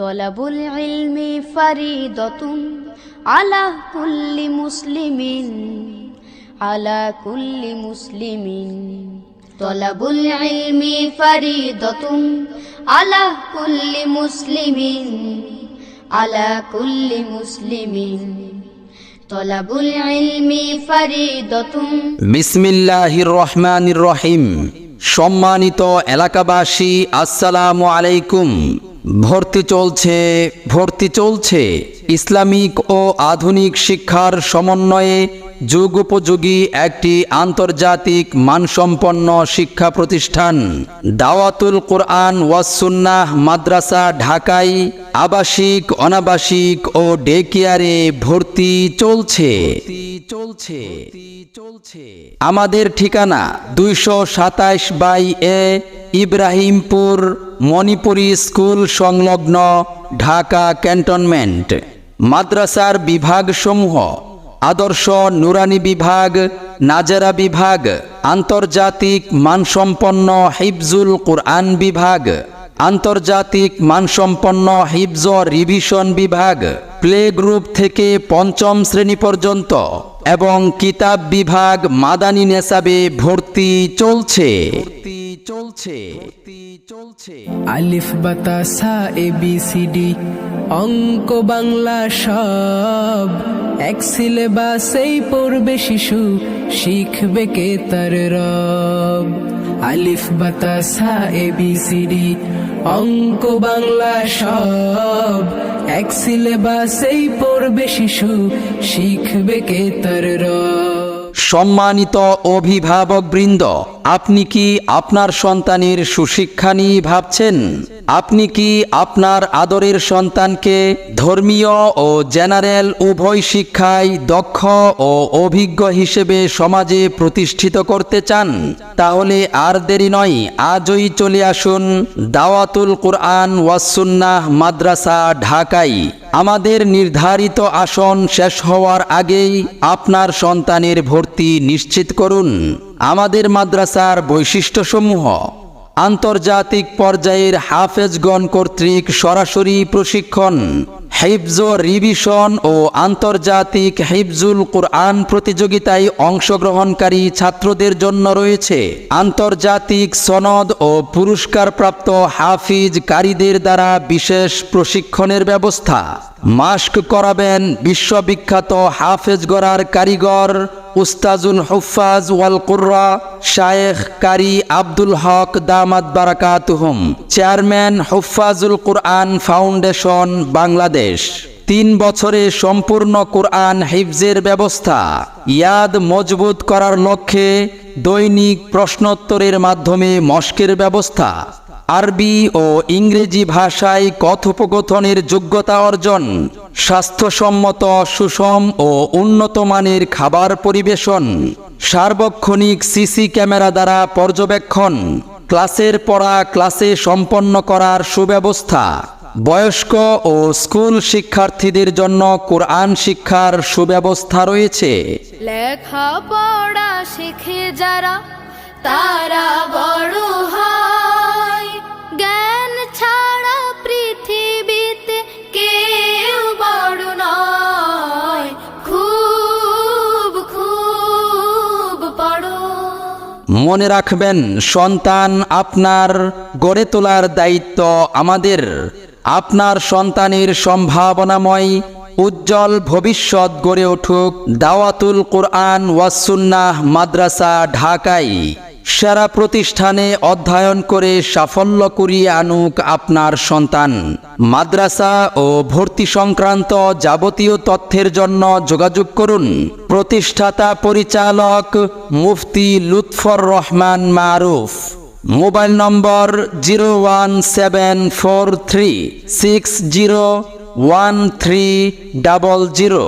তলাবুল ইলমি ফারিদতুন আলা কুল্লি মুসলিমিন, আলা কুল্লি মুসলিমিন। তলাবুল ইলমি ফারিদতুন আলা কুল্লি মুসলিমিন, আলা কুল্লি মুসলিমিন। তলাবুল ইলমি ফারিদতুন বিসমিল্লাহির রহমানির রহিম। সম্মানিত এলাকাবাসী, আসসালামু আলাইকুম। ভর্তি চলছে ভর্তি চলছে ইসলামিক ও আধুনিক শিক্ষার সমন্বয়ে যুগোপযোগী একটি আন্তর্জাতিক মানসম্পন্ন শিক্ষা প্রতিষ্ঠান। দাওয়াতুল কোরআন ওয়াসুন্নাহ মাদ্রাসা, ঢাকায় আবাসিক, অনাবাসিক ও ডে কেয়ারে ভর্তি চলছে চলছে চলছে। আমাদের ঠিকানা দুইশো সাতাইশ by A Ibrahimpur Manipuri school সংলগ্ন ঢাকা ক্যান্টনমেন্ট। মাদ্রাসার বিভাগসমূহ আদর্শ নুরানি বিভাগ, নাজারা বিভাগ, আন্তর্জাতিক মানসম্পন্ন হিফজুল কোরআন বিভাগ। আন্তর্জাতিক মানসম্পন্ন হিফজ রিভিশন বিভাগ প্লে গ্রুপ থেকে পঞ্চম শ্রেণি পর্যন্ত এবং কিতাব বিভাগ মাদানী নেসাবে ভর্তি চলছে। চলছে চলছে। আলিফ, বাতা, সা, এ, বি, সি, ডি, অঙ্ক, বাংলা সব। এক সিলেবাসেই পড়বে শিশু, শিখবে কে তার রব। আলিফ বাতাসা এ, বি, সি, ডি। অঙ্ক, বাংলা সব। এক সিলেবাসেই পড়বে শিশু, শিখবে কে তার রব। সম্মানিত অভিভাবকবৃন্দ, আপনি কি আপনার সন্তানের সুশিক্ষা নিয়ে ভাবছেন? আপনি কি আপনার আদরের সন্তানকে ধর্মীয় ও জেনারেল উভয় শিক্ষায় দক্ষ ও অভিজ্ঞ হিসেবে সমাজে প্রতিষ্ঠিত করতে চান? তাহলে আর দেরি নয়, আজই চলে আসুন দাওয়াতুল কোরআন ওয়াসুন্নাহ মাদ্রাসা ঢাকায়। আমাদের নির্ধারিত আসন শেষ হওয়ার আগেই আপনার সন্তানের ভর্তি নিশ্চিত করুন। আমাদের মাদ্রাসার বৈশিষ্ট্যসমূহ আন্তর্জাতিক পর্যায়ের হাফেজগণ কর্তৃক সরাসরি প্রশিক্ষণ, হিফজ রিভিশন ও আন্তর্জাতিক হিফজুল কোরআন প্রতিযোগিতায় অংশগ্রহণকারী ছাত্রদের জন্য রয়েছে আন্তর্জাতিক সনদ ও পুরস্কারপ্রাপ্ত হাফিজ কারীদের দ্বারা বিশেষ প্রশিক্ষণের ব্যবস্থা। মাস্ক করাবেন বিশ্ববিখ্যাত হাফেজ গড়ার কারিগর উস্তাজুল হুফাজ ওয়াল কুর্রা, শায়েখ কারি আব্দুল হক দামাত বারাকাতুহুম, চেয়ারম্যান হুফাজুল কুরআন ফাউন্ডেশন, বাংলাদেশ। তিন বছরে সম্পূর্ণ কোরআন হিফজের ব্যবস্থা, ইয়াদ মজবুত করার লক্ষ্যে দৈনিক প্রশ্নোত্তরের মাধ্যমে মস্কের ব্যবস্থা। আরবি ও ইংরেজি ভাষায় কথোপকথনের যোগ্যতা অর্জন স্বাস্থ্যসম্মত, সুষম ও উন্নত মানের খাবার পরিবেশন, সার্বক্ষণিক সিসি ক্যামেরা দ্বারা পর্যবেক্ষণ, ক্লাসের পড়া ক্লাসে সম্পন্ন করার সুব্যবস্থা। বয়স্ক ও স্কুল শিক্ষার্থীদের জন্য কোরআন শিক্ষার সুব্যবস্থা রয়েছে। লেখা পড়া শিখে যারা, তারা বড় হয়। মনে রাখবেন, সন্তান আপনার গড়ে তোলার দায়িত্ব আমাদের। আপনার সন্তানের সম্ভাবনাময়, উজ্জ্বল ভবিষ্যৎ গড়ে উঠুক। দাওয়াতুল কোরআন ওয়াসুন্নাহ মাদ্রাসা ঢাকায়। সেরা প্রতিষ্ঠানে অধ্যয়ন করে সাফল্য করিয়ে আনুক আপনার সন্তান। মাদ্রাসা ও ভর্তি সংক্রান্ত যাবতীয় তথ্যের জন্য যোগাযোগ করুন। প্রতিষ্ঠাতা পরিচালক মুফতি Lutfur Rahman Maruf. Mobile number zero one seven four three six zero one three double zero.